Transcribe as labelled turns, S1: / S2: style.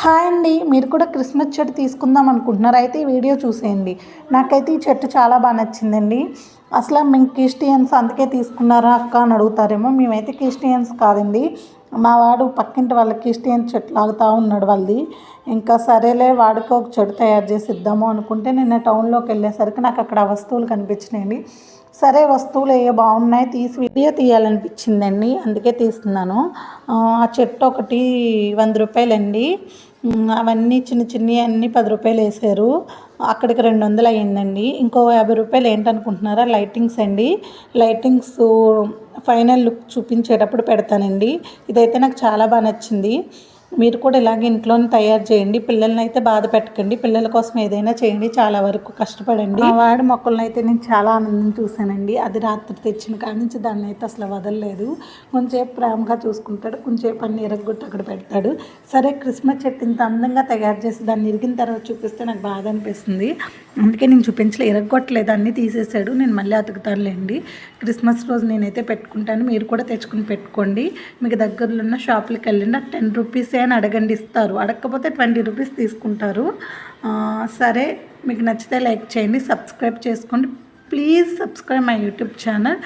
S1: Hi అండి. మీరు కూడా క్రిస్మస్ చెట్టు తీసుకుందాం అనుకుంటున్నారు. అయితే ఈ వీడియో చూసేయండి. నాకైతే ఈ చెట్టు చాలా బాగా నచ్చిందండి. అసలు మేము క్రిస్టియన్స్ అందుకే తీసుకున్నారా అక్క అని అడుగుతారేమో. మేమైతే క్రిస్టియన్స్ కాదండి. మా వాడు పక్కింటి వాళ్ళ క్రిస్టియన్ చెట్లు లాగుతూ ఉన్నాడు వాళ్ళది. ఇంకా సరేలే వాడికి ఒక చెట్టు తయారు చేసి ఇద్దాము అనుకుంటే నిన్న టౌన్లోకి వెళ్ళేసరికి నాకు అక్కడ ఆ వస్తువులు కనిపించినాయండి. సరే వస్తువులు ఏ బాగున్నాయి తీసి వీడియో తీయాలనిపించిందండి. అందుకే తీస్తున్నాను. ఆ చెట్టు ఒకటి వంద రూపాయలండి. అవన్నీ చిన్న చిన్నవి అన్నీ పది రూపాయలు వేసారు. అక్కడికి రెండు వందలు అయ్యిందండి. ఇంకో యాభై రూపాయలు ఏంటనుకుంటున్నారా? లైటింగ్స్ అండి. లైటింగ్స్ ఫైనల్ లుక్ చూపించేటప్పుడు పెడతానండి. ఇదైతే నాకు చాలా బాగా నచ్చింది. మీరు కూడా ఇలాగే ఇంట్లోనే తయారు చేయండి. పిల్లల్ని అయితే బాధ పెట్టకండి. పిల్లల కోసం ఏదైనా చేయండి. చాలా వరకు కష్టపడండి. ఆ వాడి మొక్కలను అయితే నేను చాలా ఆనందం చూశానండి. అది రాత్రి తెచ్చిన కాడి నుంచి దాన్ని అయితే అసలు వదలలేదు. కొంచెంసేపు ప్రేమగా చూసుకుంటాడు. కొంచెంసేపు అన్ని ఇరగొట్టు అక్కడ పెడతాడు. సరే క్రిస్మస్ చెట్టు ఇంత అందంగా తయారు చేసి దాన్ని ఇరిగిన తర్వాత చూపిస్తే నాకు బాధ అనిపిస్తుంది. అందుకే నేను చూపించలే ఇరగొట్టలేదు అన్నీ తీసేసాడు. నేను మళ్ళీ అతుకుతానులేండి క్రిస్మస్ రోజు నేనైతే పెట్టుకుంటాను మీరు కూడా తెచ్చుకుని పెట్టుకోండి. మీకు దగ్గరలో ఉన్న షాపులకి వెళ్ళండి ఆ టెన్ రూపీసే అని అడగండి ఇస్తారు. అడగకపోతే ట్వంటీ రూపీస్ తీసుకుంటారు. సరే మీకు నచ్చితే లైక్ చేయండి సబ్స్క్రైబ్ చేసుకోండి. Please subscribe my YouTube channel.